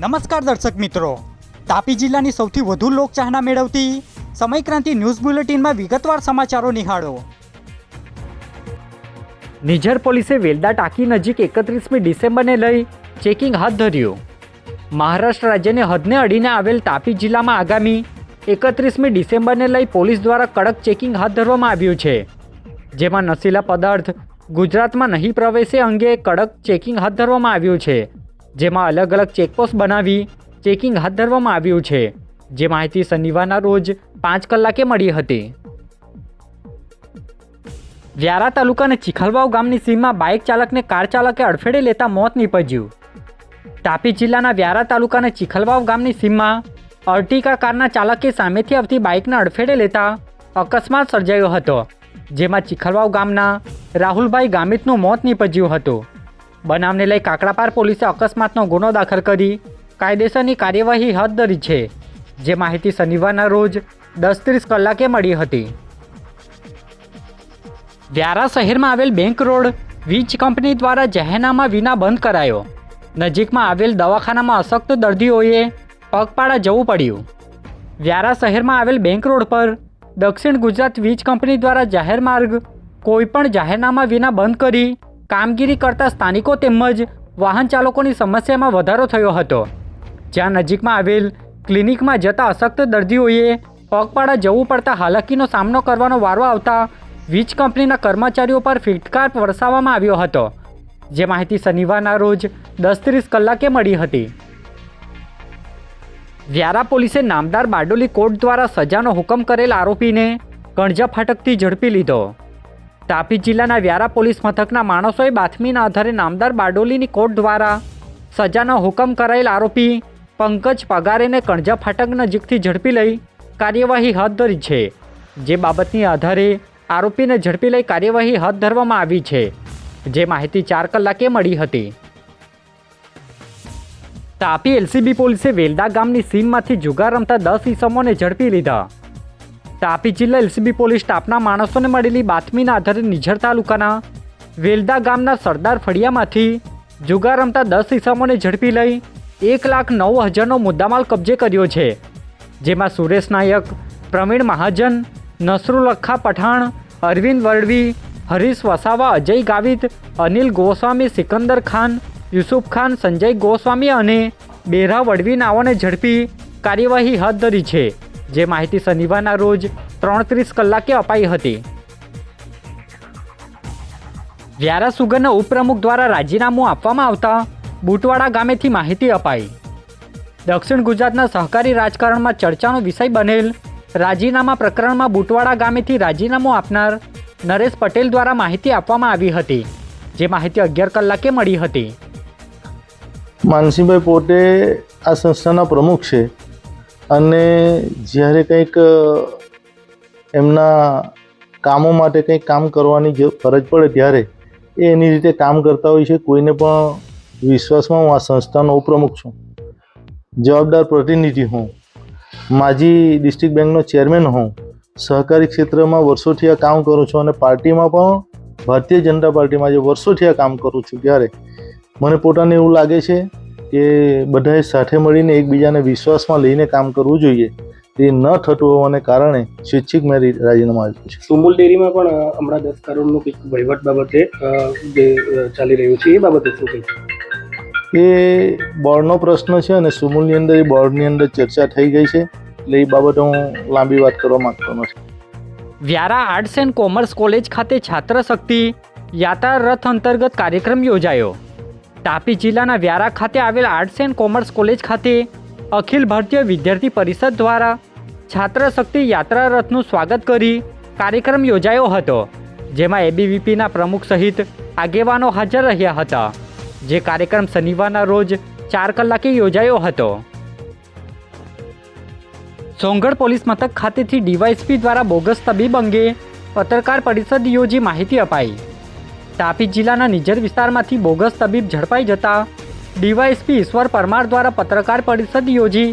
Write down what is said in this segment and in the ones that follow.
નમસ્કાર દર્શક મિત્રો. તાપી જિલ્લાની સૌથી વધુ લોકચાહના મેળવતી સમયક્રાંતિ ન્યૂઝ બુલેટિનમાં વિગતવાર સમાચારો નિહાળો. નિઝર પોલીસે વેલદા ટાંકી નજીક એકત્રીસમી ડિસેમ્બરને લઈ ચેકિંગ હાથ ધર્યું. મહારાષ્ટ્ર રાજ્યને હદને અડીને આવેલ તાપી જિલ્લામાં આગામી એકત્રીસમી ડિસેમ્બરને લઈ પોલીસ દ્વારા કડક ચેકિંગ હાથ ધરવામાં આવ્યું છે. જેમાં નશીલા પદાર્થ ગુજરાતમાં નહીં પ્રવેશે અંગે કડક ચેકિંગ હાથ ધરવામાં આવ્યું છે. જેમાં અલગ અલગ ચેકપોસ્ટ બનાવી ચેકિંગ હાથ ધરવામાં આવ્યું છે. જે માહિતી શનિવારના રોજ પાંચ કલાકે મળી હતી. વ્યારા તાલુકાના ચીખલવાવ ગામની સીમમાં બાઇક ચાલકને કાર ચાલકે અડફેડે લેતા મોત નીપજ્યું. તાપી જિલ્લાના વ્યારા તાલુકાના ચીખલવાવ ગામની સીમમાં અર્ટિકા કારના ચાલકે સામેથી આવતી બાઇકને અડફેડે લેતા અકસ્માત સર્જાયો હતો, જેમાં ચીખલવાવ ગામના રાહુલભાઈ ગામિતનું મોત નીપજ્યું હતું. બનાવને લઈ કાકડાપાર પોલીસે અકસ્માતનો ગુનો દાખલ કરી કાયદેસરની કાર્યવાહી હાથ ધરી છે, જે માહિતી શનિવારના રોજ દસ ત્રીસ કલાકે મળી હતી. વ્યારા શહેરમાં આવેલ બેંક રોડ વીજ કંપની દ્વારા જાહેરનામા વિના બંધ કરાયો. નજીકમાં આવેલ દવાખાનામાં અશક્ત દર્દીઓએ પગપાળા જવું પડ્યું. વ્યારા શહેરમાં આવેલ બેંક રોડ પર દક્ષિણ ગુજરાત વીજ કંપની દ્વારા જાહેર માર્ગ કોઈપણ જાહેરનામા વિના બંધ કરી કામગીરી કરતા સ્થાનિકો તેમજ વાહન ચાલકોની સમસ્યામાં વધારો થયો હતો. જ્યાં નજીકમાં આવેલ ક્લિનિકમાં જતા અશક્ત દર્દીઓએ પગપાળા જવું પડતા હાલાકીનો સામનો કરવાનો વારો આવતા વીજ કંપનીના કર્મચારીઓ પર ફિટકાર વરસાવવામાં આવ્યો હતો. જે માહિતી શનિવારના રોજ દસ ત્રીસ કલાકે મળી હતી. વ્યારા પોલીસે નામદાર બારડોલી કોર્ટ દ્વારા સજાનો હુકમ કરેલ આરોપીને કણજા ફાટકથી ઝડપી લીધો. તાપી જિલ્લાના વ્યારા પોલીસ મથકના માણસોએ બાતમીના આધારે નામદાર બારડોલીની કોર્ટ દ્વારા સજાનો હુકમ કરાયેલ આરોપી પંકજ પગારેને કણજા ફાટક નજીકથી ઝડપી લઈ કાર્યવાહી હાથ ધરી છે. જે બાબતની આધારે આરોપીને ઝડપી લઈ કાર્યવાહી હાથ ધરવામાં આવી છે. જે માહિતી ચાર કલાકે મળી હતી. તાપી એલસીબી પોલીસે વેલદા ગામની સીમમાંથી જુગાર રમતા દસ ઈસમોને ઝડપી લીધા. તાપી જિલ્લા એલસીબી પોલીસ સ્ટાફના માણસોને મળેલી બાતમીના આધારે નિઝર તાલુકાના વેલદા ગામના સરદાર ફળિયામાંથી જુગાર રમતા દસ ઇસમોને ઝડપી લઈ એક લાખ નવ હજારનો મુદ્દામાલ કબજે કર્યો છે, જેમાં સુરેશ નાયક, પ્રવીણ મહાજન નસરુલખા પઠાણ, અરવિંદ વરડવી, હરીશ વસાવા, અજય ગાવિત, અનિલ ગોસ્વામી, સિકંદર ખાન, યુસુફ ખાન, સંજય ગોસ્વામી અને બેરા વડવી નાઓને ઝડપી કાર્યવાહી હાથ ધરી છે. જે માહિતી શનિવારના રોજ ત્રણ ત્રીસ કલાકે અપાઈ હતી. વ્યારા સુગરના ઉપપ્રમુખ દ્વારા રાજીનામું આપવામાં આવતા બુટવાડા ગામેથી માહિતી અપાઈ. દક્ષિણ ગુજરાતના સહકારી રાજકારણમાં ચર્ચાનો વિષય બનેલ રાજીનામા પ્રકરણમાં બુટવાડા ગામેથી રાજીનામું આપનાર નરેશ પટેલ દ્વારા માહિતી આપવામાં આવી હતી, જે માહિતી અગિયાર કલાકે મળી હતી. માનસિંહભાઈ પોતે આ સંસ્થાના પ્રમુખ છે. અને જ્યારે કંઈક એમના કામો માટે કંઈક કામ કરવાની ફરજ પડે ત્યારે એ એની રીતે કામ કરતા હોય છે, કોઈને પણ વિશ્વાસમાં હું આ સંસ્થાનો ઉપપ્રમુખ છું. જવાબદાર પ્રતિનિધિ હું. માજી ડિસ્ટ્રિક્ટ બેંકનો ચેરમેન હું. સહકારી ક્ષેત્રમાં વર્ષોથી આ કામ કરું છું અને પાર્ટીમાં પણ ભારતીય જનતા પાર્ટીમાં જે વર્ષોથી આ કામ કરું છું ત્યારે મને પોતાને એવું લાગે છે કે બધાએ સાથે મળીને એકબીજાને વિશ્વાસમાં લઈને કામ કરવું જોઈએ. તે ન થતું હોવાને કારણે સ્વૈચ્છિક મેં રાજીનામું આપ્યું છે. સુમુલ ડેરીમાં પણ હમણાં દસ કરોડનું કંઈક વહીવટ બાબતે જે ચાલી રહ્યું છે એ બાબતે શું કહે એ બોર્ડનો પ્રશ્ન છે અને સુમુલની અંદર એ બોર્ડની અંદર ચર્ચા થઈ ગઈ છે. એટલે એ બાબતે હું લાંબી વાત કરવા માંગતો નથી. Vyara arts and commerce college ખાતે છાત્ર શક્તિ યાત્રા રથ અંતર્ગત કાર્યક્રમ યોજાયો. તાપી જિલ્લાના વ્યારા ખાતે આવેલ આર્ટ્સ એન્ડ કોમર્સ કોલેજ ખાતે અખિલ ભારતીય વિદ્યાર્થી પરિષદ દ્વારા છાત્ર શક્તિ યાત્રા રથનું સ્વાગત કરી કાર્યક્રમ યોજાયો હતો, જેમાં એબીવીપીના પ્રમુખ સહિત આગેવાનો હાજર રહ્યા હતા, જે કાર્યક્રમ શનિવારના રોજ ચાર કલાકે યોજાયો હતો. સોંગઢ પોલીસ મથક ખાતેથી ડીવાયસપી દ્વારા બોગસ તબીબ અંગે પત્રકાર પરિષદ યોજી માહિતી અપાઈ. તાપી જિલ્લાના નિઝર વિસ્તારમાંથી બોગસ તબીબ ઝડપાઈ જતા ડીવાયસપી ઈશ્વર પરમાર દ્વારા પત્રકાર પરિષદ યોજી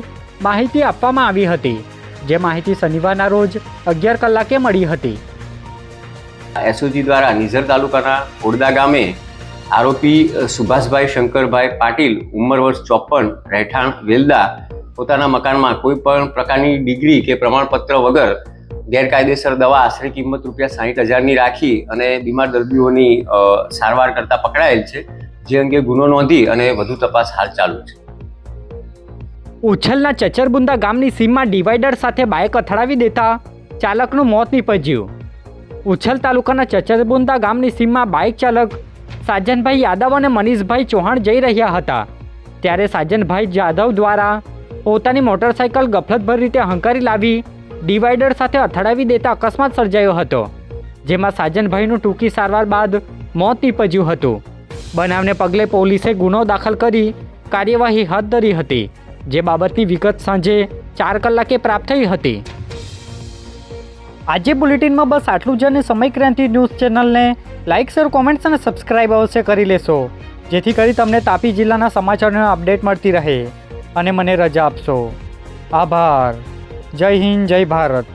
માહિતી આપવામાં આવી હતી, જે માહિતી શનિવારના રોજ અગિયાર કલાકે મળી હતી. એસઓજી દ્વારા નિઝર તાલુકાના ઓરદા ગામે આરોપી સુભાષભાઈ શંકરભાઈ પાટીલ, ઉંમર વર્ષ ચોપન, રહેઠાણ વેલદા, પોતાના મકાનમાં કોઈ પણ પ્રકારની ડિગ્રી કે પ્રમાણપત્ર વગર ગેરકાયદેસર દવા આશરે કિંમત રૂપિયા સાહીઠ હજારની રાખી અને બીમાર દર્દીઓની સારવાર કરતા પકડાયેલ છે, જે અંગે ગુનો નોંધી અને વધુ તપાસ હાલ ચાલુ છે. ઉછલના ચચરબુંદા ગામની સીમમાં ડિવાઈડર સાથે બાઇક અથડાવી દેતા ચાલકનું મોત નીપજ્યું. ઉછલ તાલુકાના ચચરબુંદા ગામની સીમમાં બાઇક ચાલક સાજનભાઈ યાદવ અને મનીષભાઈ ચૌહાણ જઈ રહ્યા હતા. ત્યારે સાજનભાઈ જાધવ દ્વારા પોતાની મોટરસાઇકલ ગફલતભર રીતે હંકારી લાવી ડિવાઈડર સાથે અથડાવી દેતા અકસ્માત સર્જાયો હતો, જેમાં સાજનભાઈનું ટૂંકી સારવાર બાદ મોત નીપજ્યું હતું. બનાવને પગલે પોલીસે ગુનો દાખલ કરી કાર્યવાહી હાથ ધરી હતી, જે બાબતની વિગત સાંજે ચાર કલાકે પ્રાપ્ત થઈ હતી. આજે બુલેટિનમાં બસ આટલું જ અને સમય ક્રાંતિ ન્યૂઝ ચેનલને લાઇક, શેર, કોમેન્ટ્સ અને સબસ્ક્રાઇબ અવશ્ય કરી લેશો, જેથી કરી તમને તાપી જિલ્લાના સમાચારોનો અપડેટ મળતી રહે. અને મને રજા આપશો. આભાર. જય હિન્દ જય ભારત.